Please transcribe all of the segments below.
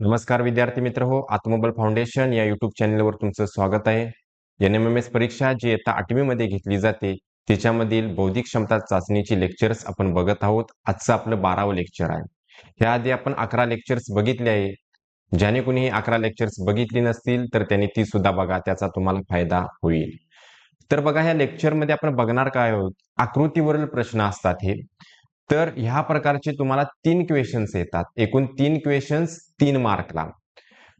नमस्कार विद्यार्थी मित्र हो आत्मबल फाउंडेशन या युट्यूब चॅनेलवर तुमचं स्वागत आहे. एन एम एम एस परीक्षा जी आता आठवीमध्ये घेतली जाते त्याच्यामधील बौद्धिक क्षमता चाचणीची लेक्चर्स आपण बघत आहोत. आजचं आपलं बारावं लेक्चर आहे. ह्याआधी आपण अकरा लेक्चर्स बघितले आहे. ज्याने कोणी अकरा लेक्चर्स बघितली नसतील तर त्यांनी ती सुद्धा बघा त्याचा तुम्हाला फायदा होईल. तर बघा ह्या लेक्चरमध्ये आपण बघणार काय आहोत? आकृतीवरील प्रश्न असतात हे. तर ह्या प्रकारचे तुम्हाला तीन क्वेश्चन्स येतात. एकूण तीन क्वेश्चन्स तीन मार्कला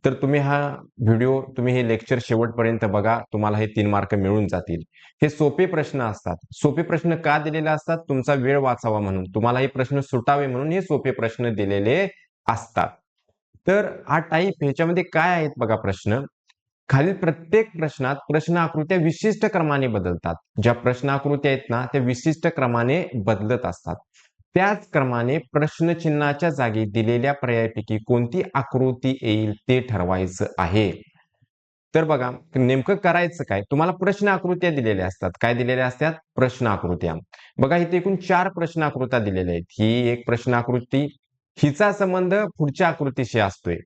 तर तुम्ही हा व्हिडिओ तुम्ही हे लेक्चर शेवटपर्यंत बघा तुम्हाला हे तीन मार्क मिळून जातील. हे सोपे प्रश्न असतात. सोपे प्रश्न का दिलेले असतात? तुमचा वेळ वाचावा म्हणून. तुम्हाला हे प्रश्न सुटावे म्हणून हे सोपे प्रश्न दिलेले असतात. तर हा टाईप ह्याच्यामध्ये काय आहेत बघा प्रश्न? खालील प्रत्येक प्रश्नात प्रश्न आकृत्या विशिष्ट क्रमाने बदलतात. ज्या प्रश्न आकृत्या आहेत ना त्या विशिष्ट क्रमाने बदलत असतात. त्याच क्रमाने प्रश्नचिन्हाच्या जागी दिलेल्या पर्यायापैकी कोणती आकृती येईल ते ठरवायचं आहे. तर बघा नेमकं करायचं काय? तुम्हाला प्रश्न आकृत्या दिलेल्या असतात. काय दिलेल्या असतात? प्रश्न आकृत्या. बघा इथे एकूण चार प्रश्न आकृत्या दिलेल्या आहेत. ही एक प्रश्न आकृती हिचा संबंध पुढच्या आकृतीशी असतोय.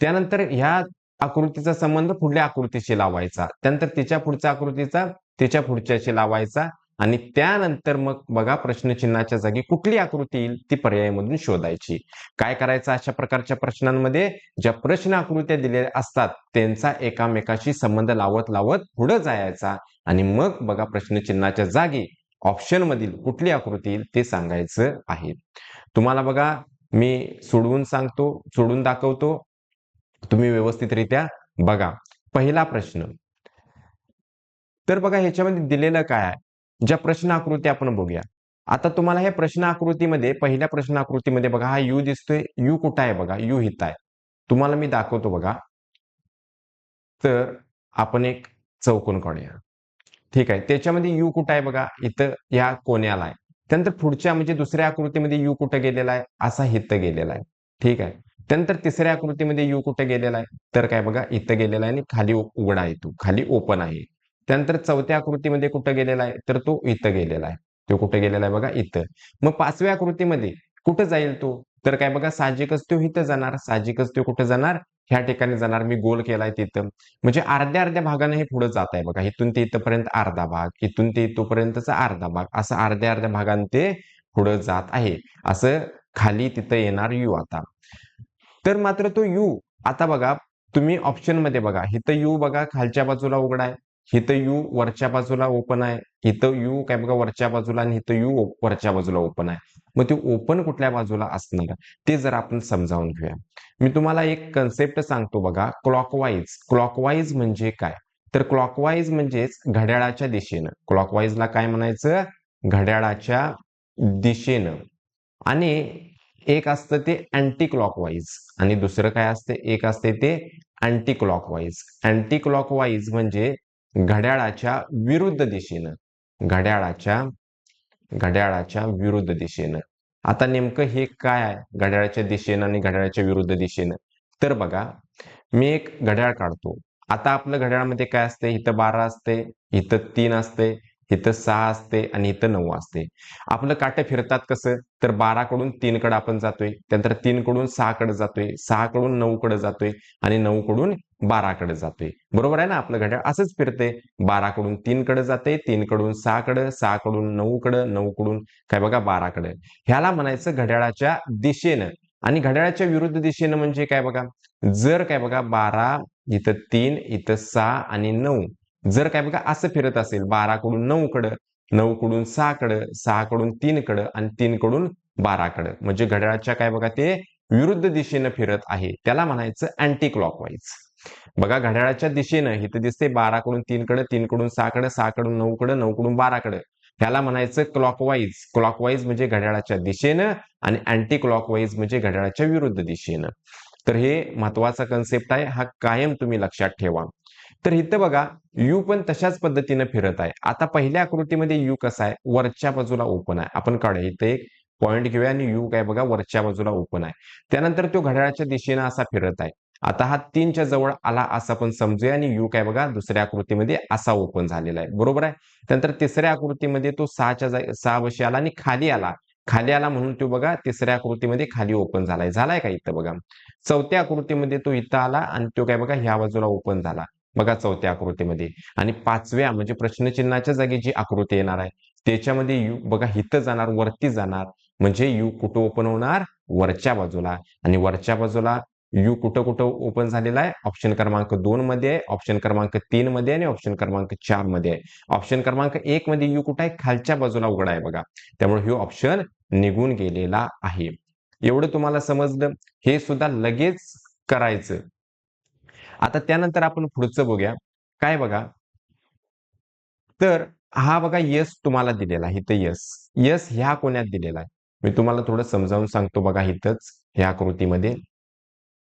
त्यानंतर ह्या आकृतीचा संबंध पुढल्या आकृतीशी लावायचा. त्यानंतर तिच्या पुढच्या आकृतीचा त्याच्या पुढच्याशी लावायचा. आणि त्यानंतर मग बघा प्रश्नचिन्हाच्या जागी कुठली आकृती येईल ती पर्यायामधून शोधायची. काय करायचं अशा प्रकारच्या प्रश्नांमध्ये? ज्या प्रश्न आकृत्या दिलेल्या असतात त्यांचा एकामेकाशी संबंध लावत लावत पुढे जायचा. आणि मग बघा प्रश्नचिन्हाच्या जागी ऑप्शन मधील कुठली आकृती येईल ते सांगायचं आहे. तुम्हाला बघा मी सोडवून सांगतो सोडून दाखवतो. तुम्ही व्यवस्थितरित्या बघा. पहिला प्रश्न. तर बघा ह्याच्यामध्ये दिलेलं काय आहे? ज्या प्रश्न आकृती आपण बघूया. आता तुम्हाला हे प्रश्न आकृतीमध्ये पहिल्या प्रश्न आकृतीमध्ये बघा हा यू दिसतोय यू कुठं आहे बघा? यू हित आहे. तुम्हाला मी दाखवतो बघा. तर आपण एक चौकोन काढूया. ठीक आहे? त्याच्यामध्ये यू कुठं आहे बघा? इथं या कोण्याला आहे. त्यानंतर पुढच्या म्हणजे दुसऱ्या आकृतीमध्ये यू कुठं गेलेला आहे? असा हित गेलेला आहे. ठीक आहे? त्यानंतर तिसऱ्या आकृतीमध्ये यू कुठं गेलेला आहे? तर काय बघा? इथं गेलेला आहे आणि खाली उघडा आहे तो. खाली ओपन आहे. त्यानंतर चौथ्या आकृतीमध्ये कुठं गेलेला आहे? तर तो इथं गेलेला आहे. तो कुठे गेलेला आहे बघा? इथं. मग पाचव्या आकृतीमध्ये कुठं जाईल तो? तर काय बघा साहजिकच तो इथं जाणार. साहजिकच तो कुठं जाणार? ह्या ठिकाणी जाणार. मी गोल केलाय तिथं. म्हणजे अर्ध्या अर्ध्या भागाने हे पुढे जात आहे बघा. इथून ते इथपर्यंत अर्धा भाग इथून ते इथपर्यंतचा अर्धा भाग असं अर्ध्या अर्ध्या भागाने ते पुढे जात आहे. असं खाली तिथं येणार यू आता. तर मात्र तो यू आता बघा तुम्ही ऑप्शनमध्ये बघा. इथं यू बघा खालच्या बाजूला उघडाय इथं यू वरच्या बाजूला ओपन आहे. इथं यू काय बघा वरच्या बाजूला आणि इथं यू वरच्या बाजूला ओपन आहे. मग ते ओपन कुठल्या बाजूला असणार? ते जर आपण समजावून घेऊया. मी तुम्हाला एक कन्सेप्ट सांगतो बघा. क्लॉकवाईज क्लॉकवाईज म्हणजे काय? तर क्लॉकवाईज म्हणजेच घड्याळाच्या दिशेनं. क्लॉकवाईजला काय म्हणायचं? घड्याळाच्या दिशेनं. आणि एक असतं ते अँटी क्लॉकवाईज आणि दुसरं काय असते? एक असते ते अँटी क्लॉकवाईज अँटी क्लॉकवाईज म्हणजे घड्याळाच्या विरुद्ध दिशेनं. घड्याळाच्या घड्याळाच्या विरुद्ध दिशेनं. आता नेमकं हे काय आहे? घड्याळाच्या दिशेनं आणि घड्याळाच्या विरुद्ध दिशेनं. तर बघा मी एक घड्याळ काढतो. आता आपलं घड्याळामध्ये काय असते इथं बारा असते इथं तीन असते इथं सहा असते आणि इथं नऊ असते. आपलं काटे फिरतात कसं? तर बारा कडून तीन कडे आपण जातोय त्यानंतर तीन कडून सहा कडे जातोय सहा कडून नऊ कडे जातोय आणि नऊ बाराकडे जाते बरोबर आहे ना? आपलं घड्याळ असंच फिरते बाराकडून तीनकडे तीन जाते तीन कडून सहा नऊकडे सहा कडून नऊ नऊ कडून काय बघा बाराकडे. ह्याला म्हणायचं घड्याळाच्या दिशेनं. आणि घड्याळाच्या विरुद्ध दिशेनं म्हणजे काय बघा? जर काय बघा बारा इथं तीन इथं सहा आणि नऊ. जर काय बघा असं फिरत असेल बाराकडून नऊकडं नऊ सहाकडं नऊ कडून सहा सहा कडून तीन आणि तीन कडून बारा म्हणजे घड्याळाच्या काय बघा ते विरुद्ध दिशेनं फिरत आहे. त्याला म्हणायचं अँटी क्लॉकवाईज बघा घड्याळाच्या दिशेनं इथं दिसते बाराकडून तीनकडे तीन सहाकडे सहाकडून नऊकडे सहा कडं सहा कडून नऊ कडं नऊ कडून ह्याला म्हणायचं क्लॉकवाईज क्लॉकवाईज म्हणजे घड्याळाच्या दिशेनं आणि अँटी क्लॉकवाईज म्हणजे घड्याळाच्या विरुद्ध दिशेनं. तर हे महत्त्वाचा कन्सेप्ट आहे हा कायम तुम्ही लक्षात ठेवा. तर इथं बघा यू पण तशाच पद्धतीनं फिरत आहे. आता पहिल्या आकृतीमध्ये यू कसा आहे? वरच्या बाजूला ओपन आहे. आपण काढूया इथं एक पॉईंट घेऊया आणि यू काय बघा वरच्या बाजूला ओपन आहे. त्यानंतर तो घड्याळाच्या दिशेनं असा फिरत आहे. आता हा तीनच्या जवळ आला असं आपण समजूया आणि यू काय बघा दुसऱ्या आकृतीमध्ये असा ओपन झालेला आहे. बरोबर आहे? त्यानंतर तिसऱ्या आकृतीमध्ये तो सहाच्या सहा वर्षी आला आणि खाली आला. खाली आला म्हणून तो बघा तिसऱ्या आकृतीमध्ये खाली ओपन झालाय. झालाय का इथं बघा? चौथ्या आकृतीमध्ये तो इथं आला आणि तो काय बघा ह्या बाजूला ओपन झाला. बघा चौथ्या आकृतीमध्ये. आणि पाचव्या म्हणजे प्रश्नचिन्हाच्या जागी जी आकृती येणार आहे त्याच्यामध्ये यू बघा इथं जाणार वरती जाणार. म्हणजे यू कुठं ओपन होणार? वरच्या बाजूला. आणि वरच्या बाजूला यू कुठं कुठं ओपन झालेला आहे? ऑप्शन क्रमांक दोन मध्ये आहे ऑप्शन क्रमांक तीन मध्ये आणि ऑप्शन क्रमांक चारमध्ये आहे. ऑप्शन क्रमांक एक मध्ये यू कुठं आहे? खालच्या बाजूला उघडा आहे बघा. त्यामुळे हे ऑप्शन निघून गेलेला आहे. एवढं तुम्हाला समजलं? हे सुद्धा लगेच करायचं. आता त्यानंतर आपण पुढचं बघूया. काय बघा? तर हा बघा यस तुम्हाला दिलेला आहे. इथं यस यस ह्या कोण्यात दिलेला आहे? मी तुम्हाला थोडं समजावून सांगतो बघा इथंच ह्या आकृतीमध्ये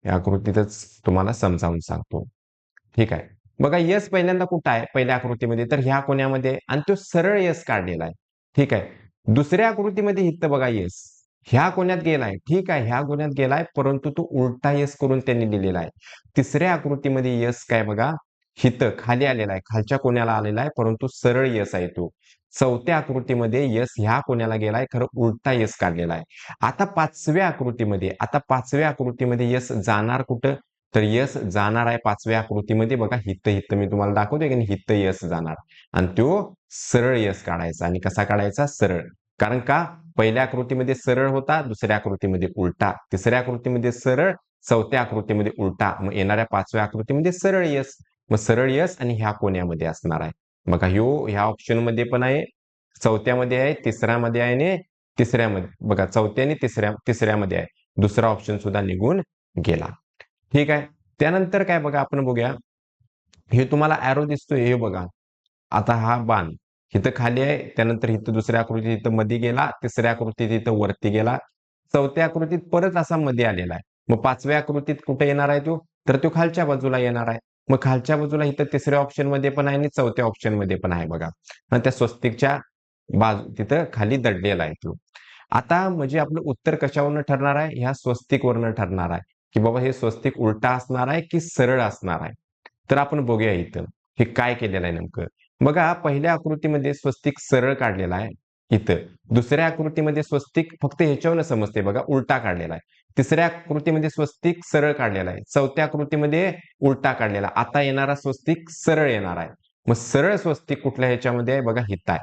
या आकृतीतच तुम्हाला समजावून सांगतो. ठीक आहे. बघा यस पहिल्यांदा कुठं आहे? पहिल्या आकृतीमध्ये. तर ह्या कोण्यामध्ये आणि तो सरळ यस काढलेला आहे. ठीक आहे. दुसऱ्या आकृतीमध्ये इथं बघा यस. ह्या कोण्यात गेलाय ठीक आहे. ह्या कोण्यात गेलाय परंतु तो उलटा यस करून त्यांनी दिलेला आहे. तिसऱ्या आकृतीमध्ये यस काय बघा? हित खाली आलेला आहे. खालच्या कोण्याला आलेला आहे परंतु सरळ यस आहे तो. चौथ्या आकृतीमध्ये यस ह्या कोण्याला गेलाय? खरं उलटा यस काढलेला आहे आता पाचव्या आकृतीमध्ये आता पाचव्या आकृतीमध्ये यस जाणार कुठं? तर यस जाणार आहे पाचव्या आकृतीमध्ये. बघा हित हित मी तुम्हाला दाखवतोय की हित यस जाणार. आणि तो सरळ यस काढायचा. आणि कसा काढायचा? सरळ. कारण का? पहिल्या आकृतीमध्ये सरळ होता दुसऱ्या आकृतीमध्ये उलटा. तिसऱ्या आकृतीमध्ये सरळ चौथ्या आकृतीमध्ये उलटा. मग येणाऱ्या पाचव्या आकृतीमध्ये सरळ यस मग सरळ यस आणि ह्या कोण्यामध्ये असणार आहे. बघा ह्यो ह्या ऑप्शनमध्ये पण आहे. चौथ्यामध्ये आहे तिसऱ्यामध्ये आहे आणि तिसऱ्यामध्ये बघा चौथ्या आणि तिसऱ्या तिसऱ्यामध्ये आहे. दुसरा ऑप्शन सुद्धा निघून गेला. ठीक आहे? त्यानंतर काय बघा आपण बघूया. हे तुम्हाला ॲरो दिसतोय हे बघा. आता हा बाण इथं खाली आहे त्यानंतर इथं दुसऱ्या आकृतीत इथं मध्ये गेला तिसऱ्या आकृतीत इथं वरती गेला. चौथ्या आकृतीत परत असा मध्ये आलेला आहे. मग पाचव्या आकृतीत कुठे येणार आहे तो? तर तो खालच्या बाजूला येणार आहे. मग खालच्या बाजूला इथं तिसऱ्या ऑप्शनमध्ये पण आहे आणि चौथ्या ऑप्शनमध्ये पण आहे बघा. आणि त्या स्वस्तिकच्या बाजू तिथं खाली दडलेला आहे तो. आता म्हणजे आपलं उत्तर कशावरनं ठरणार आहे? ह्या स्वस्तिकवरनं ठरणार आहे. की बाबा हे स्वस्तिक उलटा असणार आहे की सरळ असणार आहे? तर आपण बघूया इथं. हे काय केलेलं आहे नेमकं? बघा पहिल्या आकृतीमध्ये स्वस्तिक सरळ काढलेला आहे. इथं. दुसऱ्या आकृतीमध्ये स्वस्तिक फक्त ह्याच्यावरनं समजते बघा उलटा काढलेला आहे. तिसऱ्या आकृतीमध्ये स्वस्तिक सरळ काढलेला आहे. चौथ्या आकृतीमध्ये उलटा काढलेला आता येणारा स्वस्तिक सरळ येणार आहे. मग सरळ स्वस्तिक कुठल्या ह्याच्यामध्ये आहे? बघा हिता आहे.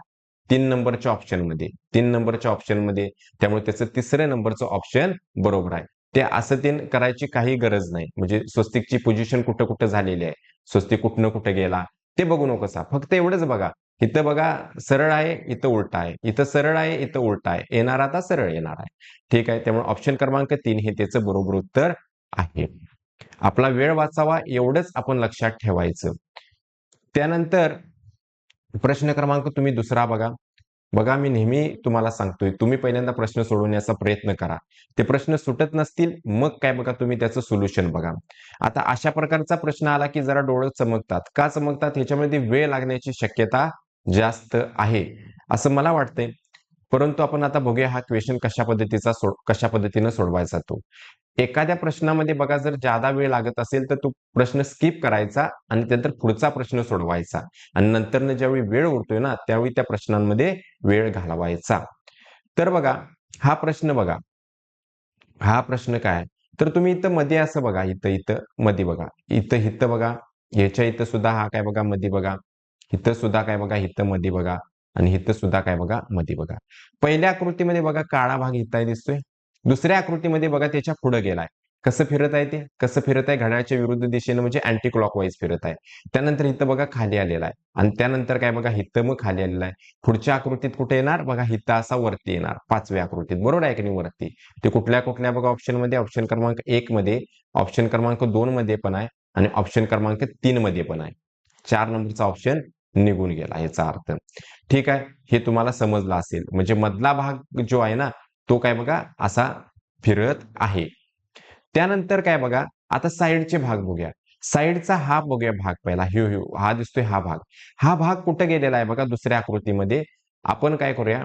तीन नंबरच्या ऑप्शनमध्ये तीन नंबरच्या ऑप्शनमध्ये त्यामुळे त्याचं तिसऱ्या नंबरचं ऑप्शन बरोबर आहे. ते असं तीन करायची काही गरज नाही. म्हणजे स्वस्तिकची पोझिशन कुठं कुठं झालेली आहे? स्वस्तिक कुठनं कुठं गेला? ते बघू नकोसा. फक्त एवढंच बघा. इथं बघा सरळ आहे इथं उलट आहे. इथं सरळ आहे इथं उलटा आहे. येणार आता सरळ येणार आहे. ठीक आहे त्यामुळे ऑप्शन क्रमांक तीन हे त्याचं बरोबर उत्तर आहे. आपला वेळ वाचावा एवढंच आपण लक्षात ठेवायचं. त्यानंतर प्रश्न क्रमांक तुम्ही दुसरा बघा. बघा मी नेहमी तुम्हाला सांगतोय तुम्ही पहिल्यांदा प्रश्न सोडवण्याचा प्रयत्न करा. ते प्रश्न सुटत नसतील मग काय बघा तुम्ही त्याचं सोल्युशन बघा. आता अशा प्रकारचा प्रश्न आला की जरा डोळे चमकतात. का चमकतात? ह्याच्यामध्ये वेळ लागण्याची शक्यता जास्त आहे असं मला वाटतंय. परंतु आपण आता बघूया हा क्वेश्चन कशा पद्धतीचा सोड कशा पद्धतीनं सोडवायचा तो. एखाद्या प्रश्नामध्ये बघा जर जादा वेळ लागत असेल तर तो प्रश्न स्किप करायचा आणि त्यानंतर पुढचा प्रश्न सोडवायचा. आणि नंतर ज्यावेळी वेळ उरतोय ना त्यावेळी त्या प्रश्नांमध्ये वेळ घालवायचा. तर बघा हा प्रश्न बघा. हा प्रश्न काय? तर तुम्ही इथं मध्ये असं बघा इथं इथं मध्ये बघा. इथं इथं बघा. ह्याच्या इथं सुद्धा हा काय बघा मध्ये बघा. हिथं सुद्धा काय बघा हिथं मध्ये बघा आणि हिथं सुद्धा काय बघा मध्ये बघा. पहिल्या आकृतीमध्ये बघा काळा भाग हिताय दिसतोय. दुसऱ्या आकृतीमध्ये बघा त्याच्या पुढे गेलाय. कसं फिरत आहे ते? कसं फिरत आहे? घड्याच्या विरुद्ध दिशेने म्हणजे अँटी क्लॉकवाईज फिरत आहे. त्यानंतर इथं बघा खाली आलेला आहे. आणि त्यानंतर काय बघा हिथं मग खाली आलेला आहे. पुढच्या आकृतीत कुठे येणार? बघा हिथं असा वरती येणार. पाचव्या आकृतीत. बरोबर आहे की नाही वरती? ते कुठल्या कुठल्या बघा ऑप्शनमध्ये ऑप्शन क्रमांक एक मध्ये ऑप्शन क्रमांक दोन मध्ये पण आहे आणि ऑप्शन क्रमांक तीन मध्ये पण आहे. चार नंबरचा ऑप्शन निघून गेला याचा अर्थ. ठीक आहे? हे तुम्हाला समजलं असेल. म्हणजे मधला भाग जो आहे ना तो काय बघा असा फिरत आहे. त्यानंतर काय बघा आता साईडचे भाग बघूया. साईडचा हा बघूया भाग पहिला. ह्यू ह्यू हा दिसतोय हा भाग. हा भाग कुठं गेलेला आहे बघा दुसऱ्या आकृतीमध्ये? आपण काय करूया?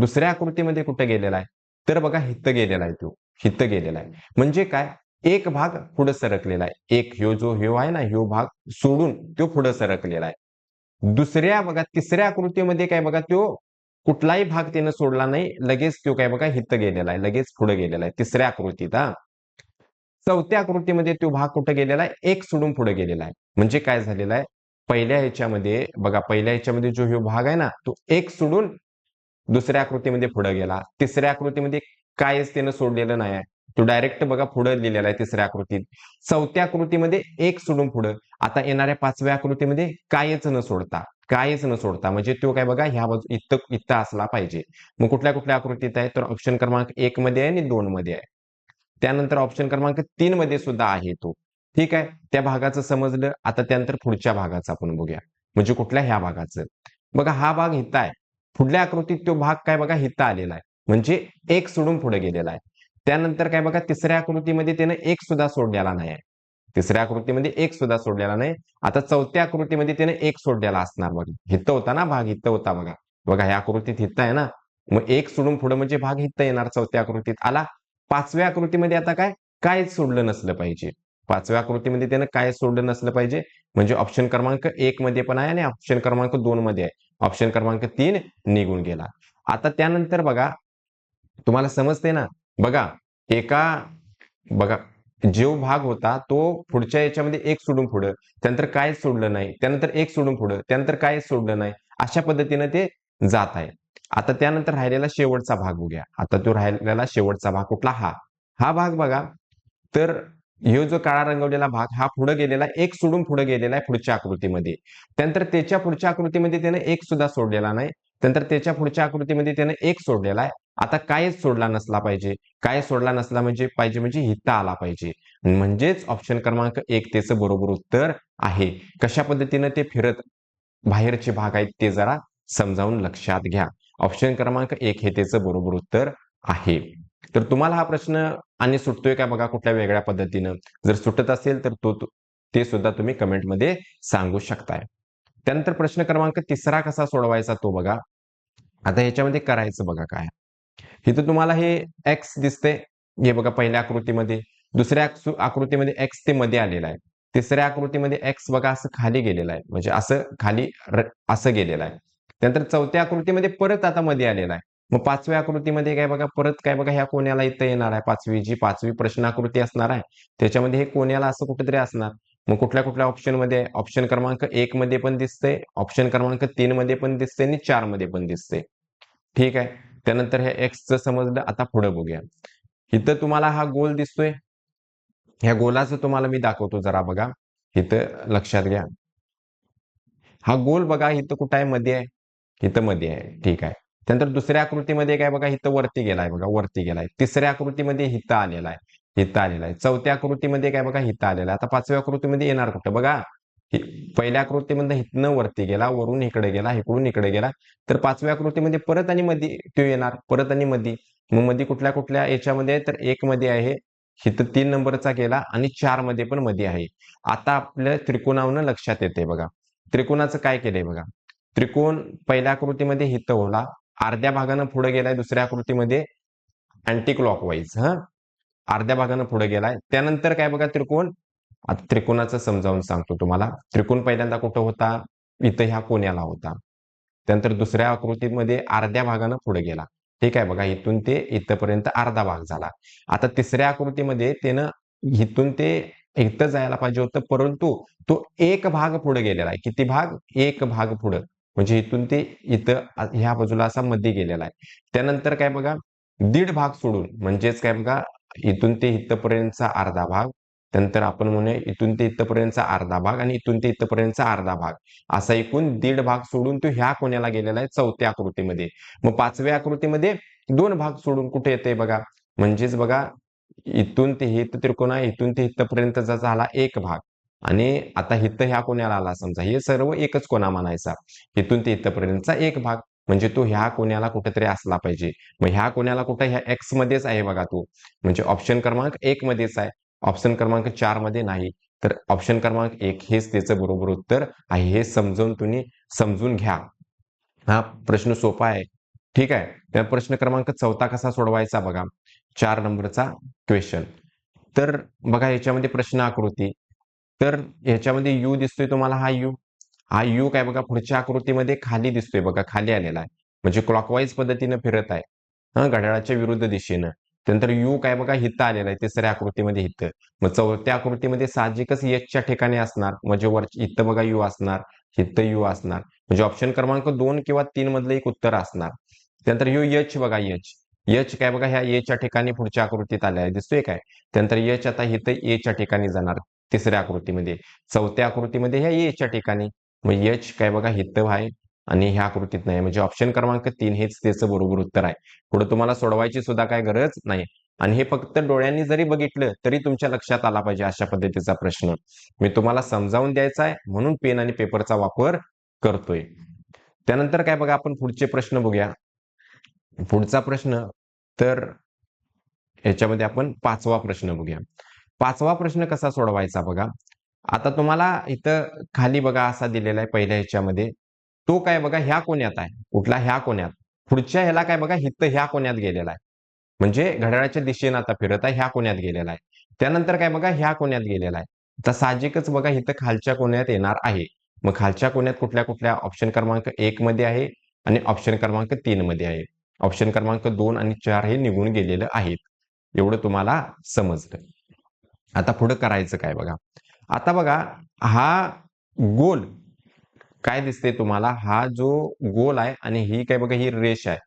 दुसऱ्या आकृतीमध्ये कुठं गेलेला आहे? तर बघा हित गेलेला आहे तो. हित गेलेला आहे. म्हणजे काय? एक भाग पुढे सरकलेला आहे. एक ह्यो जो ह्यो आहे ना ह्यो भाग सोडून तो पुढे सरकलेला आहे. दुसऱ्या बघा तिसऱ्या आकृतीमध्ये काय बघा तो कुठलाही भाग त्यानं सोडला नाही लगेच तो काय बघा हित गेलेला आहे लगेच पुढे गेलेला आहे तिसऱ्या आकृतीत हा. चौथ्या आकृतीमध्ये तो भाग कुठे गेलेला आहे एक सोडून पुढे गेलेला आहे. म्हणजे काय झालेला आहे पहिल्या ह्याच्यामध्ये बघा पहिल्या ह्याच्यामध्ये जो हा भाग आहे ना तो एक सोडून दुसऱ्या आकृतीमध्ये पुढे गेला. तिसऱ्या आकृतीमध्ये कायच त्यानं सोडलेलं नाही आहे. तो डायरेक्ट बघा पुढे लिहिलेला आहे तिसऱ्या आकृतीत. चौथ्या आकृतीमध्ये एक सोडून पुढं. आता येणाऱ्या पाचव्या आकृतीमध्ये कायच न सोडता कायच न सोडता म्हणजे तो काय बघा ह्या बाजू इथं इथं असला पाहिजे. मग कुठल्या कुठल्या आकृतीत आहे? तर ऑप्शन क्रमांक एक मध्ये आहे आणि दोन मध्ये आहे. त्यानंतर ऑप्शन क्रमांक तीन मध्ये सुद्धा आहे तो. ठीक आहे? त्या भागाचं समजलं. आता त्यानंतर पुढच्या भागाचं आपण बघूया. म्हणजे कुठल्या ह्या भागाचं? बघा हा भाग हिता आहे. पुढल्या आकृतीत तो भाग काय बघा हिता आलेला आहे. म्हणजे एक सोडून पुढे गेलेला आहे. त्यानंतर काय बघा तिसऱ्या आकृतीमध्ये त्यानं एक सुद्धा सोडलेला नाही तिसऱ्या आकृतीमध्ये एक सुद्धा सोडलेला नाही. आता चौथ्या आकृतीमध्ये त्याने एक सोडलेला असणार बघा. हित होता ना भाग हित होता बघा. बघा ह्या आकृतीत हित आहे ना. मग एक सोडून पुढे म्हणजे भाग हित येणार चौथ्या आकृतीत. आला. पाचव्या आकृतीमध्ये आता काय? काय सोडलं नसलं पाहिजे. पाचव्या आकृतीमध्ये त्यानं काय सोडलं नसलं पाहिजे. म्हणजे ऑप्शन क्रमांक एक मध्ये पण आहे आणि ऑप्शन क्रमांक दोन मध्ये आहे. ऑप्शन क्रमांक तीन निघून गेला. आता त्यानंतर बघा तुम्हाला समजते ना? बघा एका बघा जो भाग होता तो पुढच्या याच्यामध्ये एक सोडून पुढं. त्यानंतर काय सोडलं नाही. त्यानंतर एक सोडून पुढं. त्यानंतर काय सोडलं नाही. अशा पद्धतीनं ते जात आहे. आता त्यानंतर राहिलेला शेवटचा भाग बघूया. आता तो राहिलेला शेवटचा भाग कुठला? हा. हा भाग बघा. तर ह्यो जो काळा रंगवलेला भाग हा पुढे गेलेला एक सोडून पुढे गेलेला आहे पुढच्या आकृतीमध्ये. त्यानंतर त्याच्या पुढच्या आकृतीमध्ये त्याने एक सुद्धा सोडलेला नाही. त्यानंतर त्याच्या पुढच्या आकृतीमध्ये त्याने एक सोडलेला आहे. आता कायच सोडला नसला पाहिजे. काय सोडला नसला म्हणजे पाहिजे म्हणजे हिता आला पाहिजे. म्हणजेच ऑप्शन क्रमांक एक त्याचं बरोबर उत्तर आहे. कशा पद्धतीनं ते फिरत? बाहेरचे भाग आहेत ते जरा समजावून लक्षात घ्या. ऑप्शन क्रमांक एक हे त्याचं बरोबर उत्तर आहे. तर तुम्हाला हा प्रश्न आणि सुटतोय का बघा कुठल्या वेगळ्या पद्धतीनं? जर सुटत असेल तर तो ते सुद्धा तुम्ही कमेंटमध्ये सांगू शकताय. त्यानंतर प्रश्न क्रमांक तिसरा कसा सोडवायचा तो बघा. आता ह्याच्यामध्ये करायचं बघा काय. इथं तुम्हाला हे एक्स दिसते हे बघा पहिल्या आकृतीमध्ये. दुसऱ्या आकृतीमध्ये एक्स ते मध्ये आलेला आहे. तिसऱ्या आकृतीमध्ये एक्स बघा असं खाली गेलेला आहे. म्हणजे असं खाली असं गेलेलं आहे. त्यानंतर चौथ्या आकृतीमध्ये परत आता मध्ये आलेला आहे. मग पाचव्या आकृतीमध्ये काय बघा परत काय बघा ह्या कोण्याला इथं येणार आहे? पाचवी जी पाचवी प्रश्न आकृती असणार आहे. त्याच्यामध्ये हे कोण्याला असं कुठेतरी असणार. मग कुठल्या कुठल्या ऑप्शनमध्ये ऑप्शन क्रमांक एक मध्ये पण दिसते ऑप्शन क्रमांक तीन मध्ये पण दिसते आणि चारमध्ये पण दिसते ठीक आहे. त्यानंतर हे एक्सचं समजलं आता पुढे बघूया. इथं तुम्हाला हा गोल दिसतोय. ह्या गोलाचं तुम्हाला मी दाखवतो जरा बघा. इथं लक्षात घ्या. हा गोल बघा इथं कुठं आहे? मध्ये आहे. इथं मध्ये आहे. ठीक आहे. त्यानंतर दुसऱ्या आकृतीमध्ये काय बघा? इथं वरती गेलाय बघा. वरती गेलाय. तिसऱ्या आकृतीमध्ये हिथं आलेला आहे. हिथं आलेला आहे. चौथ्या आकृतीमध्ये काय बघा? हिथं आलेला आहे. आता पाचव्या आकृतीमध्ये येणार कुठं? बघा. पहिल्या आकृतीमध्ये हिथनं वरती गेला वरून इकडे गेला इकडून इकडे गेला तर पाचव्या आकृतीमध्ये परत आणि मध्ये तो येणार परत आणि मध्ये मग मध्ये कुठल्या कुठल्या याच्यामध्ये तर एक मध्ये आहे हिथं तीन नंबरचा गेला आणि चारमध्ये पण मध्ये आहे. आता आपल्या त्रिकोणावनं लक्षात येते बघा. त्रिकोणाचं काय केलंय बघा? त्रिकोण पहिल्या आकृतीमध्ये हित होला अर्ध्या भागानं पुढे गेलाय दुसऱ्या आकृतीमध्ये अँटी क्लॉकवाईज हा? अर्ध्या भागानं पुढे गेलाय. त्यानंतर काय बघा त्रिकोण? आता त्रिकोणाचं समजावून सांगतो तुम्हाला. त्रिकोण पहिल्यांदा कुठं होता? इथं ह्या कोण्याला होता. त्यानंतर दुसऱ्या आकृतीमध्ये अर्ध्या भागानं पुढे गेला. ठीक आहे बघा इथून ते इथपर्यंत अर्धा भाग झाला. आता तिसऱ्या आकृतीमध्ये त्यानं इथून ते इथं जायला पाहिजे होतं परंतु तो एक भाग पुढे गेलेला आहे. किती भाग? एक भाग पुढे. म्हणजे इथून ते इथं ह्या बाजूला असा मध्ये गेलेला आहे. त्यानंतर काय बघा? दीड भाग सोडून म्हणजेच काय बघा? इथून ते इथपर्यंतचा अर्धा भाग त्यानंतर आपण म्हणूया इथून ते इथपर्यंतचा अर्धा भाग आणि इथून ते इथपर्यंतचा अर्धा भाग. असा एकूण दीड भाग सोडून तो ह्या कोण्याला गेलेला आहे? चौथ्या आकृतीमध्ये. मग पाचव्या आकृतीमध्ये दोन भाग सोडून कुठे येते बघा? म्हणजेच बघा इथून ते हित त्रिकोण आहे इथून ते इथपर्यंतचा झाला एक भाग. आणि आता हित ह्या कोण्याला आला समजा. हे सर्व एकच कोणा म्हणायचा इथून ते इथपर्यंतचा एक भाग. म्हणजे तो ह्या कोण्याला कुठेतरी असला पाहिजे. मग ह्या कोण्याला कुठं? ह्या एक्स मध्येच आहे बघा तो. म्हणजे ऑप्शन क्रमांक एक मध्येच आहे. ऑप्शन क्रमांक चारमध्ये नाही. तर ऑप्शन क्रमांक एक हेच त्याचं बरोबर उत्तर आहे. हे समजून तुम्ही समजून घ्या. हा प्रश्न सोपा आहे. ठीक आहे? त्या प्रश्न क्रमांक चौथा कसा सोडवायचा बघा. चार नंबरचा क्वेश्चन तर बघा याच्यामध्ये प्रश्न आकृती. तर ह्याच्यामध्ये यू दिसतोय तुम्हाला हा यू हा यू काय बघा पुढच्या आकृतीमध्ये खाली दिसतोय बघा खाली आलेला आहे. म्हणजे क्लॉकवाईज पद्धतीनं फिरत आहे. हा घड्याळाच्या विरुद्ध दिशेनं. त्यानंतर यू काय बघा हित आलेला आहे तिसऱ्या आकृतीमध्ये हित. मग चौथ्या आकृतीमध्ये साहजिकच एचच्या ठिकाणी असणार म्हणजे वर हित बघा यू असणार हित यू असणार. म्हणजे ऑप्शन क्रमांक दोन किंवा तीन मधलं एक उत्तर असणार. त्यानंतर यू एच बघा एच एच काय बघा ह्या एच्या ठिकाणी पुढच्या आकृतीत आल्या आहे दिसतोय काय? त्यानंतर एच आता हित एच्या ठिकाणी जाणार तिसऱ्या आकृतीमध्ये. चौथ्या आकृतीमध्ये ह्या एच्या ठिकाणी. मग एच काय बघा हित आहे आणि ह्या आकृतीत नाही. म्हणजे ऑप्शन क्रमांक तीन हेच त्याचं बरोबर उत्तर आहे. पुढे तुम्हाला सोडवायची सुद्धा काय गरज नाही. आणि हे फक्त डोळ्यांनी जरी बघितलं तरी तुमच्या लक्षात आला पाहिजे अशा पद्धतीचा प्रश्न. मी तुम्हाला समजावून द्यायचा आहे म्हणून पेन आणि पेपरचा वापर करतोय. त्यानंतर काय बघा आपण पुढचे प्रश्न बघूया. पुढचा प्रश्न तर याच्यामध्ये आपण पाचवा प्रश्न बघूया. पाचवा प्रश्न कसा सोडवायचा बघा. आता तुम्हाला इथं खाली बघा असा दिलेला आहे पहिल्या ह्याच्यामध्ये. तो काय बघा ह्या कोण्यात आहे. कुठला ह्या कोण्यात? पुढच्या ह्याला काय बघा हिथं ह्या कोण्यात गेलेला आहे. म्हणजे घड्याळाच्या दिशेने आता फिरत आहे ह्या कोण्यात गेलेला आहे. त्यानंतर काय बघा ह्या कोण्यात गेलेला आहे. तर साहजिकच बघा इथं खालच्या कोण्यात येणार आहे. मग खालच्या कोण्यात कुठल्या कुठल्या ऑप्शन क्रमांक एक मध्ये आहे आणि ऑप्शन क्रमांक तीन मध्ये आहे. ऑप्शन क्रमांक दोन आणि चार हे निघून गेलेलं आहेत. एवढं तुम्हाला समजलं. आता पुढं करायचं काय बघा? आता बघा हा गोल काय दिसते तुम्हाला? हा जो गोल आहे आणि ही काय बघा ही रेष आहे.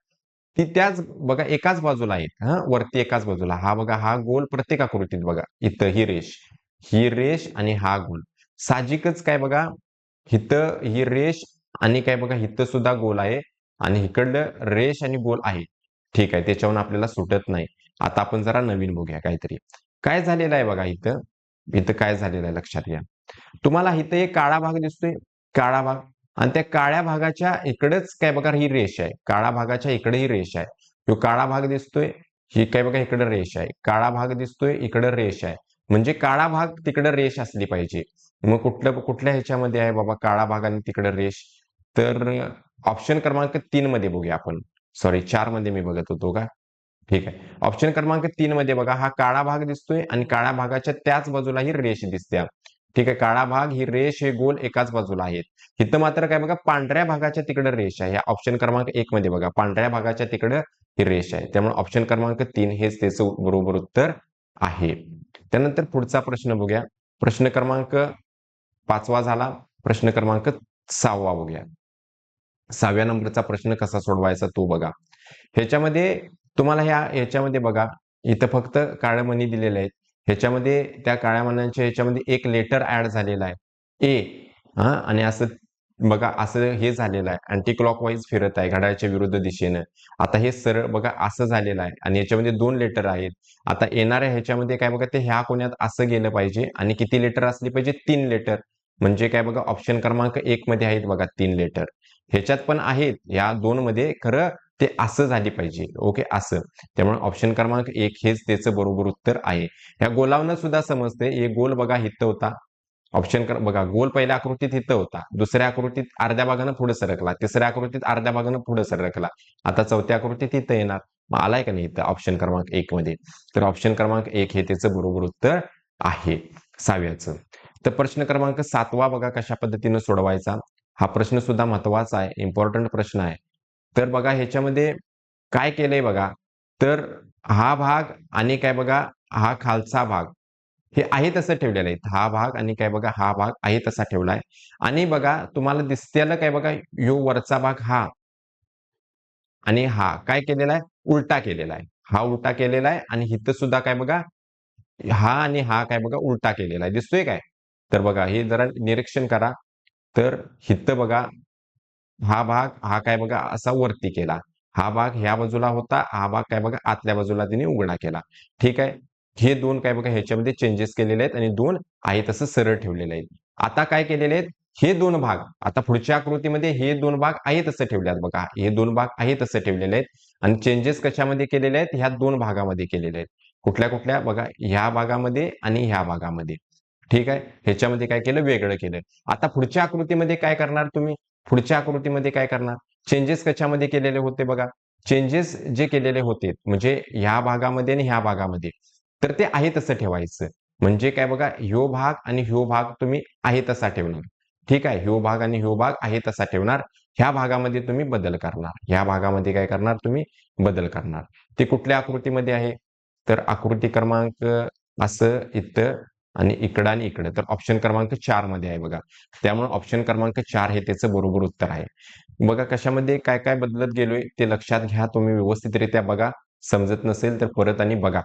ती त्याच बघा एकाच बाजूला आहेत हा वरती एकाच बाजूला. हा बघा हा गोल प्रत्येक आकृतीत बघा. इथं ही रेष. ही रेष आणि हा गोल. साहजिकच काय बघा इथं ही रेष आणि काय बघा इथं सुद्धा गोल आहे आणि इकडलं रेष आणि गोल आहे. ठीक आहे त्याच्यावर आपल्याला सुटत नाही. आता आपण जरा नवीन बघूया काहीतरी. काय झालेलं आहे बघा इथं? इथं काय झालेलं आहे? लक्षात घ्या. तुम्हाला इथं एक काळा भाग दिसतोय. काळा भाग. आणि त्या काळ्या भागाच्या इकडेच काय बघा ही रेष आहे. काळा भागाच्या इकडे ही रेष आहे. जो काळा भाग दिसतोय ही काय बघा इकडे रेष आहे. काळा भाग दिसतोय इकडे रेष आहे. म्हणजे काळा भाग तिकडे रेष असली पाहिजे. मग कुठलं कुठल्या ह्याच्यामध्ये आहे बाबा काळा भाग आणि तिकडे रेष? तर ऑप्शन क्रमांक तीन मध्ये बघूया आपण. सॉरी चारमध्ये मी बघत होतो का? ठीक आहे. ऑप्शन क्रमांक तीन मध्ये बघा हा काळा भाग दिसतोय आणि काळ्या भागाच्या त्याच बाजूला ही रेष दिसते. ठीक आहे काळा भाग ही रेष हे गोल एकाच बाजूला आहेत. इथं मात्र काय बघा पांढऱ्या भागाच्या तिकडे रेष आहे. ऑप्शन क्रमांक एक मध्ये बघा पांढऱ्या भागाच्या तिकडे ही रेष आहे. त्यामुळे ऑप्शन क्रमांक तीन हेच त्याचं बरोबर उत्तर आहे. त्यानंतर पुढचा प्रश्न बघूया. प्रश्न क्रमांक पाचवा झाला. प्रश्न क्रमांक सहावा बघूया. सहाव्या नंबरचा प्रश्न कसा सोडवायचा तो बघा. ह्याच्यामध्ये तुम्हाला ह्या ह्याच्यामध्ये बघा इथं फक्त काळमणी मणी दिलेले आहेत. ह्याच्यामध्ये त्या काळ्या मण्यांच्या ह्याच्यामध्ये एक लेटर ऍड झालेला आहे. ए हा? आणि असं बघा असं हे झालेलं आहे. अँटी क्लॉकवाईज फिरत आहे घड्याळाच्या विरुद्ध दिशेनं. आता हे सरळ बघा असं झालेलं आहे. आणि याच्यामध्ये दोन लेटर आहेत. आता येणाऱ्या ह्याच्यामध्ये काय बघा ते ह्या कोण्यात असं गेलं पाहिजे. आणि किती लेटर असली पाहिजे? तीन लेटर म्हणजे काय बघा ऑप्शन क्रमांक एक मध्ये आहेत बघा तीन लेटर ह्याच्यात पण आहेत. या दोन मध्ये खरं ते असं झाली पाहिजे. ओके? असं. त्यामुळे ऑप्शन क्रमांक एक हेच त्याचं बरोबर उत्तर आहे. या गोलावनं सुद्धा समजते. हे गोल बघा हित होता. ऑप्शन बघा गोल पहिल्या आकृतीत हित होता. दुसऱ्या आकृतीत अर्ध्या भागानं पुढे सरकला. तिसऱ्या आकृतीत अर्ध्या भागानं पुढे सरकला. आता चौथ्या आकृतीत इथं येणार. मग आलाय का नाही इथं ऑप्शन क्रमांक एक मध्ये. तर ऑप्शन क्रमांक एक हे त्याचं बरोबर उत्तर आहे. सहाव्याचं. तर प्रश्न क्रमांक सातवा बघा कशा पद्धतीनं सोडवायचा. हा प्रश्न सुद्धा महत्त्वाचा आहे. इम्पॉर्टंट प्रश्न आहे. तर बघा ह्याच्यामध्ये काय केलंय बघा तर हा भाग आणि काय बघा हा खालचा भाग हे आहे तसं ठेवलेलं आहे. हा भाग आणि काय बघा हा भाग आहे तसा ठेवलाय आणि बघा तुम्हाला दिसतेला काय बघा यो वरचा भाग हा आणि हा काय केलेला आहे? उलटा केलेला आहे. हा उलटा केलेला आहे आणि हित सुद्धा काय बघा हा आणि हा काय बघा उलटा केलेला आहे. दिसतोय काय? तर बघा हे जरा निरीक्षण करा. तर हिथं बघा हा भाग हा काय बघा असा वरती केला. हा भाग ह्या बाजूला होता हा भाग काय बघा आतल्या बाजूला तिने उघडा केला. ठीक आहे? हे दोन काय बघा ह्याच्यामध्ये चेंजेस केलेले आहेत आणि दोन आहे तसं सरळ ठेवलेले आहेत आता काय केलेले आहेत? हे दोन भाग आता पुढच्या आकृतीमध्ये हे दोन भाग आहे तसं ठेवले आहेत बघा. हे दोन भाग आहे तसं ठेवलेले आहेत आणि चेंजेस कशामध्ये केलेले आहेत? ह्या दोन भागामध्ये केलेले आहेत. कुठल्या कुठल्या? बघा ह्या भागामध्ये आणि ह्या भागामध्ये. ठीक आहे? ह्याच्यामध्ये काय केलं? वेगळं केलं. आता पुढच्या आकृतीमध्ये काय करणार तुम्ही? पुढच्या आकृतीमध्ये काय करणार? चेंजेस कशामध्ये केलेले होते बघा. चेंजेस जे केलेले होते म्हणजे ह्या भागामध्ये आणि ह्या भागामध्ये. तर ते आहे तसं ठेवायचं. म्हणजे काय बघा ह्यो भाग आणि ह्यो भाग तुम्ही आहे तसा ठेवणार. ठीक आहे ह्यो भाग आणि ह्यो भाग आहे तसा ठेवणार. ह्या भागामध्ये तुम्ही बदल करणार. ह्या भागामध्ये काय करणार तुम्ही? बदल करणार. ते कुठल्या आकृतीमध्ये आहे? तर आकृती क्रमांक असं इथं आणि इकडं आणि इकडं. तर ऑप्शन क्रमांक चारमध्ये आहे बघा. त्यामुळे ऑप्शन क्रमांक चार हे त्याचं बरोबर उत्तर आहे. बघा कशामध्ये काय काय बदलत गेलोय ते लक्षात घ्या. तुम्ही व्यवस्थितरित्या बघा. समजत नसेल तर परत आणि बघा.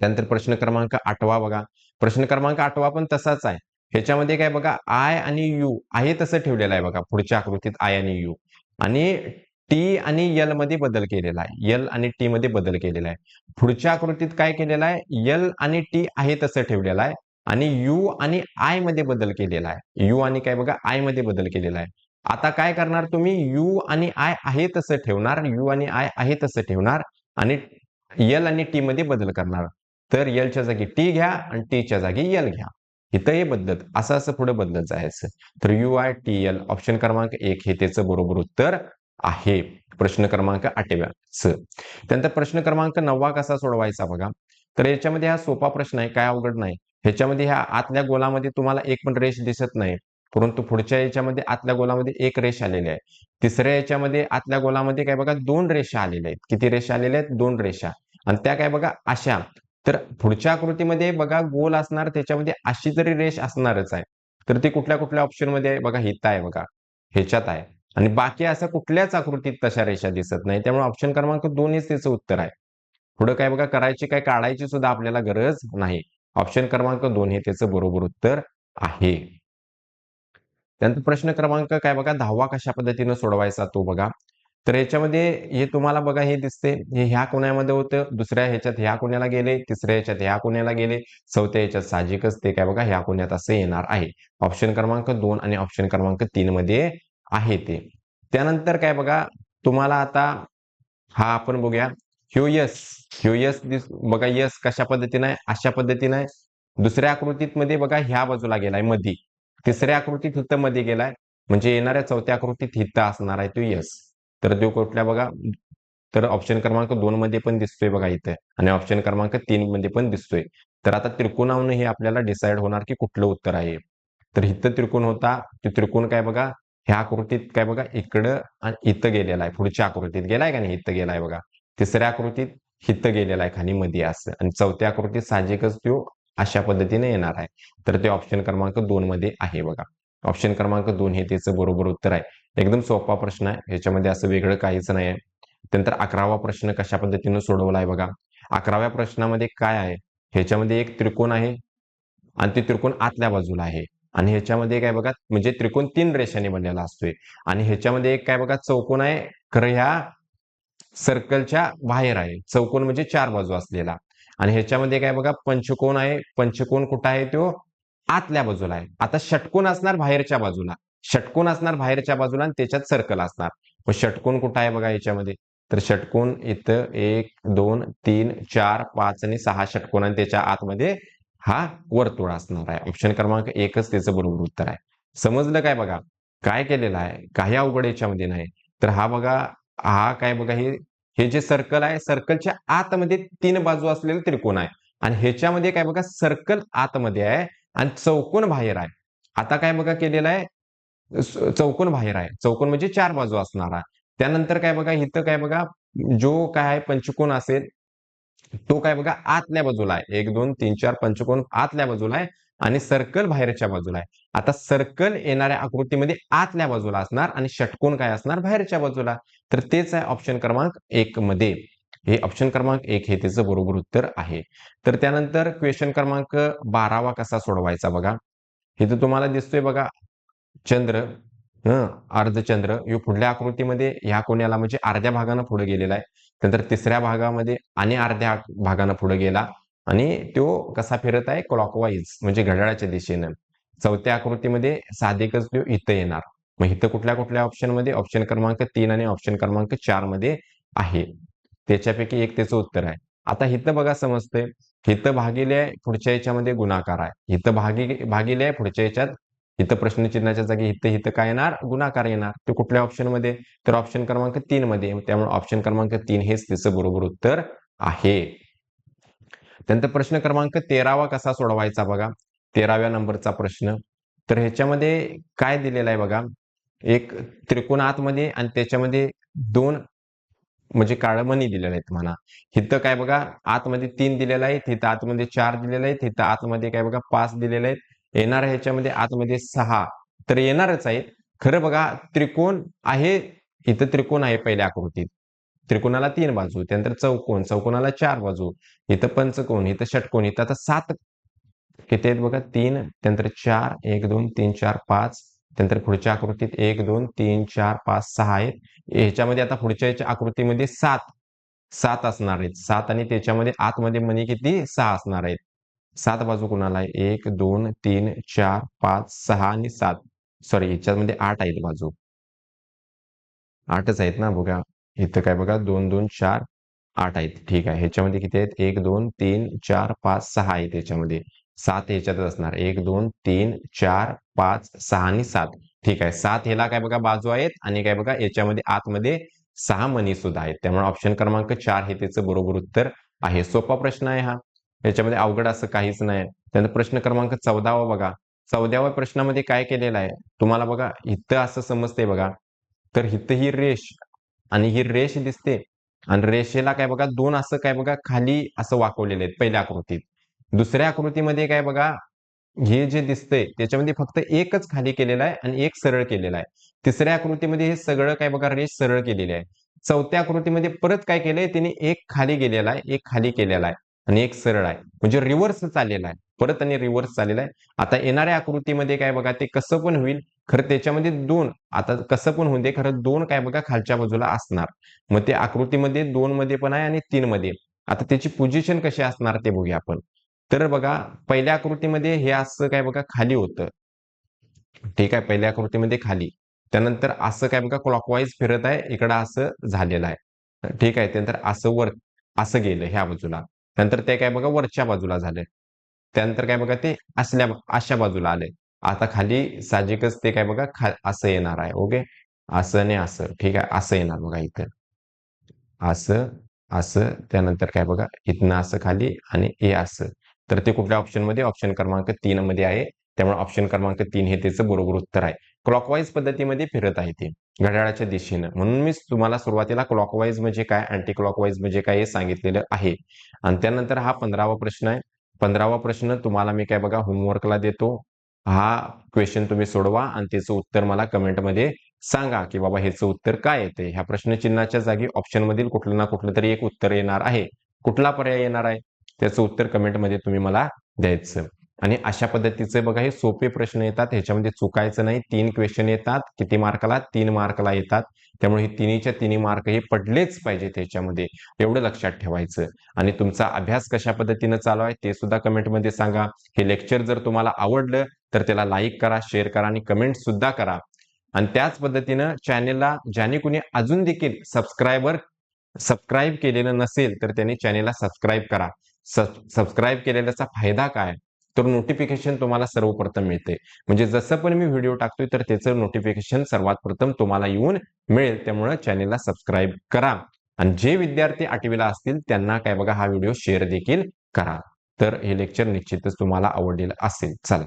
त्यानंतर प्रश्न क्रमांक आठवा बघा. प्रश्न क्रमांक आठवा पण तसाच आहे. ह्याच्यामध्ये काय बघा आय आणि यू आहे तसं ठेवलेलं आहे बघा. पुढच्या आकृतीत आय आणि यू आणि टी आणि यलमध्ये बदल केलेला आहे. यल आणि टी मध्ये बदल केलेला आहे. पुढच्या आकृतीत काय केलेलं आहे? यल आणि टी आहे तसं ठेवलेलं आहे. आणि यू आणि आयमध्ये बदल केलेला आहे. यू आणि काय बघा? आयमध्ये बदल केलेला आहे. आता काय करणार तुम्ही? यू आणि आय आहे तसं ठेवणार. यू आणि आय आहे तसं ठेवणार. आणि यल आणि टी मध्ये बदल करणार. तर यलच्या जागी टी घ्या आणि टीच्या जागी यल घ्या. इथं हे बदलत असं असं पुढे बदलत जायचं. तर U I T L option क्रमांक एक हे त्याचं बरोबर उत्तर आहे. प्रश्न क्रमांक आठव्या. स. त्यानंतर प्रश्न क्रमांक नववा कसा सोडवायचा बघा. तर याच्यामध्ये हा सोपा प्रश्न आहे. काय अवघड नाही. ह्याच्यामध्ये ह्या आतल्या गोलामध्ये तुम्हाला एक पण रेष दिसत नाही. परंतु पुढच्या याच्यामध्ये आतल्या गोलामध्ये एक रेष आलेली आहे. तिसऱ्या याच्यामध्ये आतल्या गोलामध्ये काय बघा दोन रेषा आलेल्या आहेत. किती रेषा आलेल्या आहेत? दोन रेषा. आणि त्या काय बघा अशा. तर पुढच्या आकृतीमध्ये बघा गोल असणार त्याच्यामध्ये अशी तरी रेष असणारच आहे. तर ती कुठल्या कुठल्या ऑप्शनमध्ये आहे? बघा हित आहे बघा. ह्याच्यात आहे. आणि बाकी असं कुठल्याच आकृतीत तशा रेषा दिसत नाही. त्यामुळे ऑप्शन क्रमांक दोन त्याचं उत्तर आहे. पुढे काय बघा करायची काय काढायची सुद्धा आपल्याला गरज नाही. ऑप्शन क्रमांक दोन हे त्याचं बरोबर उत्तर आहे. त्यानंतर प्रश्न क्रमांक काय बघा दहावा कशा पद्धतीनं सोडवायचा तो बघा. तर याच्यामध्ये हे तुम्हाला बघा हे दिसते. हे ह्या कोण्यामध्ये होतं. दुसऱ्या ह्याच्यात ह्या कोण्याला गेले. तिसऱ्या ह्याच्यात ह्या कोण्याला गेले. चौथ्या ह्याच्यात साहजिकच ते काय बघा ह्या कोण्यात असं येणार आहे. ऑप्शन क्रमांक दोन आणि ऑप्शन क्रमांक तीन मध्ये आहे ते. त्यानंतर काय बघा तुम्हाला आता हा आपण बघूया. ह्यो यस. ह्यो यस बघा यस कशा पद्धतीने आहे अशा पद्धतीने आहे. दुसऱ्या आकृतीत मध्ये बघा ह्या बाजूला गेलाय मधी. तिसऱ्या आकृतीत हित मध्ये गेलाय. म्हणजे येणाऱ्या चौथ्या आकृतीत हित असणार आहे तो यस. तर तो कुठल्या बघा? तर ऑप्शन क्रमांक दोन मध्ये पण दिसतोय बघा इथे. आणि ऑप्शन क्रमांक तीन मध्ये पण दिसतोय. तर आता त्रिकोणावरून हे आपल्याला डिसाईड होणार की कुठलं उत्तर आहे. तर हित त्रिकोण होता ते त्रिकोण काय बघा? ह्या आकृतीत काय बघा इकडं आणि इथं गेलेला आहे. पुढच्या आकृतीत गेलाय का नाही? इथं गेलाय बघा. तिसऱ्या आकृतीत हित गेलेला आहे खाली मध्ये असं. आणि चौथ्या आकृतीत साहजिकच तो अशा पद्धतीने येणार आहे. तर ते ऑप्शन क्रमांक दोन मध्ये आहे बघा. ऑप्शन क्रमांक दोन हे त्याचं बरोबर उत्तर आहे. एकदम सोपा प्रश्न आहे. ह्याच्यामध्ये असं वेगळं काहीच नाही आहे. त्यानंतर अकरावा प्रश्न कशा पद्धतीने सोडवला आहे बघा. अकराव्या प्रश्नामध्ये काय आहे? ह्याच्यामध्ये एक त्रिकोण आहे. आणि ते त्रिकोण आतल्या बाजूला आहे. आणि ह्याच्यामध्ये काय बघा म्हणजे त्रिकोण तीन रेषाने बनलेला असतोय. आणि ह्याच्यामध्ये एक काय बघा चौकोन आहे खरं ह्या सर्कलच्या बाहेर आहे. चौकोन म्हणजे चार बाजू असलेला. आणि ह्याच्यामध्ये काय बघा पंचकोन आहे. पंचकोन कुठं आहे तो? आतल्या बाजूला आहे. आता षटकोन असणार बाहेरच्या बाजूला. षटकोन असणार बाहेरच्या बाजूला आणि त्याच्यात सर्कल असणार. मग षटकोन कुठं आहे बघा याच्यामध्ये तर षटकोन इथं एक दोन तीन चार पाच आणि सहा षटकोन आणि त्याच्या आतमध्ये हा वर्तुळ असणार आहे. ऑप्शन क्रमांक एकच त्याचं बरोबर उत्तर आहे. समजलं काय बघा? काय केलेलं आहे? काही अवघड याच्यामध्ये नाही. तर हा बघा हा काय बघा हे हे जे सर्कल आहे सर्कलच्या आतमध्ये तीन बाजू असलेलं त्रिकोण आहे. आणि ह्याच्यामध्ये काय बघा सर्कल आतमध्ये आहे आणि चौकोन बाहेर आहे. आता काय बघा केलेलं आहे? चौकोन बाहेर आहे. चौकोन म्हणजे चार बाजू असणार आहे. त्यानंतर काय बघा इथं काय बघा जो काय आहे पंचकोन असेल तो काय बघा आतल्या बाजूला आहे. एक दोन तीन चार पंचकोन आतल्या बाजूला आहे आणि सर्कल बाहेरच्या बाजूला आहे. आता सर्कल येणाऱ्या आकृतीमध्ये आतल्या बाजूला असणार आणि षटकोन काय असणार? बाहेरच्या बाजूला. तर तेच आहे ऑप्शन क्रमांक एक मध्ये. हे ऑप्शन क्रमांक एक हे त्याचं बरोबर उत्तर आहे. तर त्यानंतर क्वेश्चन क्रमांक बारावा कसा सोडवायचा बघा. हे तर तुम्हाला दिसतोय बघा. चंद्र अर्धचंद्र. यो पुढल्या आकृतीमध्ये ह्या कोण्याला म्हणजे अर्ध्या भागानं पुढे गेलेला आहे. नंतर तिसऱ्या भागामध्ये आणि अर्ध्या भागानं पुढे गेला आणि तो कसा फिरत आहे? क्लॉकवाईज म्हणजे घड्याळाच्या दिशेनं. चौथ्या आकृतीमध्ये साधिकच तो इथं येणार. मग इथं कुठल्या कुठल्या ऑप्शनमध्ये ऑप्शन क्रमांक तीन आणि ऑप्शन क्रमांक चारमध्ये आहे. त्याच्यापैकी एक त्याचं उत्तर आहे. आता इथं बघा समजतंय. इथं भागिले आहे पुढच्या याच्यामध्ये गुणाकार आहे. इथं भागी भागिले आहे पुढच्या याच्यात इथं प्रश्नचिन्हाच्या जागी इथं इथं काय येणार? गुणाकार येणार. ते कुठल्या ऑप्शनमध्ये? तर ऑप्शन क्रमांक तीन मध्ये. त्यामुळे ऑप्शन क्रमांक तीन हेच त्याचं बरोबर उत्तर आहे. त्यानंतर प्रश्न क्रमांक तेरावा कसा सोडवायचा बघा? तेराव्या नंबरचा प्रश्न. तर ह्याच्यामध्ये काय दिलेलं आहे बघा? एक त्रिकोण आतमध्ये आणि त्याच्यामध्ये दोन म्हणजे काळमणी दिलेल्या आहेत म्हणा. इथं काय बघा? आतमध्ये तीन दिलेलं आहे तिथं आतमध्ये चार दिलेले आहेत तिथं आतमध्ये काय बघा? पाच दिलेले आहेत. येणार ह्याच्यामध्ये आतमध्ये सहा. तर येणारच आहेत खरं बघा त्रिकोण आहे इथं त्रिकोण आहे पहिल्या आकृतीत. त्रिकोणाला तीन बाजू त्यानंतर चौकोन चौकोनाला चार बाजू इथं पंचकोन इथं षटकोन इथं आता सात. किती आहेत बघा? तीन त्यानंतर चार एक दोन तीन चार पाच. त्यानंतर पुढच्या आकृतीत एक दोन तीन चार पाच सहा आहेत. ह्याच्यामध्ये आता पुढच्या याच्या आकृतीमध्ये सात. सात असणार आहेत. सात आणि त्याच्यामध्ये आतमध्ये मनी किती? सहा असणार आहेत. सात बाजू कुणाला आहे? एक दोन तीन चार पाच सहा आणि सात. सॉरी याच्यामध्ये आठ आहेत बाजू. आठच आहेत ना? बघा. इथं काय बघा? दोन दोन चार आठ आहेत. ठीक आहे. ह्याच्यामध्ये किती आहेत? एक दोन तीन चार पाच सहा आहेत याच्यामध्ये. सात ह्याच्यातच असणार. एक दोन तीन चार पाच सहा आणि सात. ठीक आहे. सात ह्याला काय बघा? बाजू आहेत. आणि काय बघा? याच्यामध्ये आतमध्ये सहा मनी सुद्धा आहेत. त्यामुळे ऑप्शन क्रमांक चार हे त्याचं बरोबर उत्तर आहे. सोपा प्रश्न आहे हा. याच्यामध्ये अवघड असं काहीच नाही. त्यानंतर प्रश्न क्रमांक चौदावा बघा. चौदाव्या प्रश्नामध्ये काय केलेलं आहे? तुम्हाला बघा हित असं समजते बघा. तर हित ही रेष आणि ही रेष दिसते. आणि रेषेला काय बघा दोन असं काय बघा खाली असं वाकवलेले आहेत पहिल्या आकृतीत. दुसऱ्या आकृतीमध्ये काय बघा हे जे दिसतंय त्याच्यामध्ये फक्त एकच खाली केलेला आहे आणि एक सरळ केलेला आहे. तिसऱ्या आकृतीमध्ये हे सगळं काय बघा रेष सरळ केलेली आहे. चौथ्या आकृतीमध्ये परत काय केलंय? त्याने एक खाली गेलेला आहे एक खाली केलेला आहे. आणि एक सरळ आहे. म्हणजे रिव्हर्स चाललेला आहे. परत आणि रिव्हर्स चाललेला आहे. आता येणाऱ्या आकृतीमध्ये काय बघा ते कसं पण होईल. खरं त्याच्यामध्ये दोन आता कसं पण होऊन दे खरं दोन काय बघा खालच्या बाजूला असणार. मग ते आकृतीमध्ये दोन मध्ये पण आहे आणि तीन मध्ये. आता त्याची पोझिशन कशी असणार ते बघूया आपण. तर बघा पहिल्या आकृतीमध्ये हे असं काय बघा खाली होतं. ठीक आहे पहिल्या आकृतीमध्ये खाली. त्यानंतर असं काय बघा क्लॉकवाईज फिरत आहे. इकडं असं झालेलं आहे. ठीक आहे त्यानंतर असं वर असं गेलं ह्या बाजूला. नंतर ते काय बघा वरच्या बाजूला झालं. त्यानंतर काय बघा ते असल्या अशा बाजूला आले. आता खाली साहजिकच ते काय बघा खा असं येणार आहे ओके? असं आणि असं ठीक आहे? असं येणार बघा इथं. असं असं त्यानंतर काय बघा इथनं असं खाली आणि हे असं. तर ते कुठल्या ऑप्शनमध्ये? ऑप्शन क्रमांक तीन मध्ये आहे. त्यामुळे ऑप्शन क्रमांक तीन हे त्याचं बरोबर उत्तर आहे. क्लॉकवाईज पद्धतीमध्ये फिरत आहे ते घड्याळाच्या दिशेनं. म्हणून मी तुम्हाला सुरुवातीला क्लॉकवाईज म्हणजे काय अँटी क्लॉकवाईज म्हणजे काय हे सांगितलेलं आहे. आणि त्यानंतर हा पंधरावा प्रश्न आहे. पंधरावा प्रश्न तुम्हाला मी काय बघा होमवर्कला देतो. हा क्वेश्चन तुम्ही सोडवा आणि त्याचं उत्तर मला कमेंटमध्ये सांगा की बाबा ह्याचं उत्तर काय येते? ह्या प्रश्नचिन्हाच्या जागी ऑप्शन मधील कुठलं ना कुठलं तरी एक उत्तर येणार आहे. कुठला पर्याय येणार आहे? त्याचं उत्तर कमेंटमध्ये तुम्ही मला द्यायचं. आणि अशा पद्धतीचे बघा हे सोपे प्रश्न येतात. ह्याच्यामध्ये चुकायचं नाही. तीन क्वेश्चन येतात. किती मार्कला? तीन मार्कला येतात. त्यामुळे हे तिन्हीच्या तिन्ही मार्क हे पडलेच पाहिजे त्याच्यामध्ये एवढं लक्षात ठेवायचं. आणि तुमचा अभ्यास कशा पद्धतीनं चालू आहे ते सुद्धा कमेंटमध्ये सांगा. हे लेक्चर जर तुम्हाला आवडलं तर त्याला लाईक करा शेअर करा आणि कमेंट सुद्धा करा. आणि त्याच पद्धतीनं चॅनेलला ज्याने कुणी अजून देखील सबस्क्रायबर सबस्क्राईब केलेलं नसेल तर त्यांनी चॅनेलला सबस्क्राईब करा. सबस्क्राईब केलेल्याचा फायदा काय? तर नोटिफिकेशन तुम्हाला सर्वप्रथम मिळते. म्हणजे जसं पण मी व्हिडिओ टाकतोय तर त्याचं नोटिफिकेशन सर्वात प्रथम तुम्हाला येऊन मिळेल. त्यामुळे चॅनेलला सबस्क्राईब करा. आणि जे विद्यार्थी आठवीला असतील त्यांना काय बघा हा व्हिडिओ शेअर देखील करा. तर हे लेक्चर निश्चितच तुम्हाला आवडलेलं असेल. चला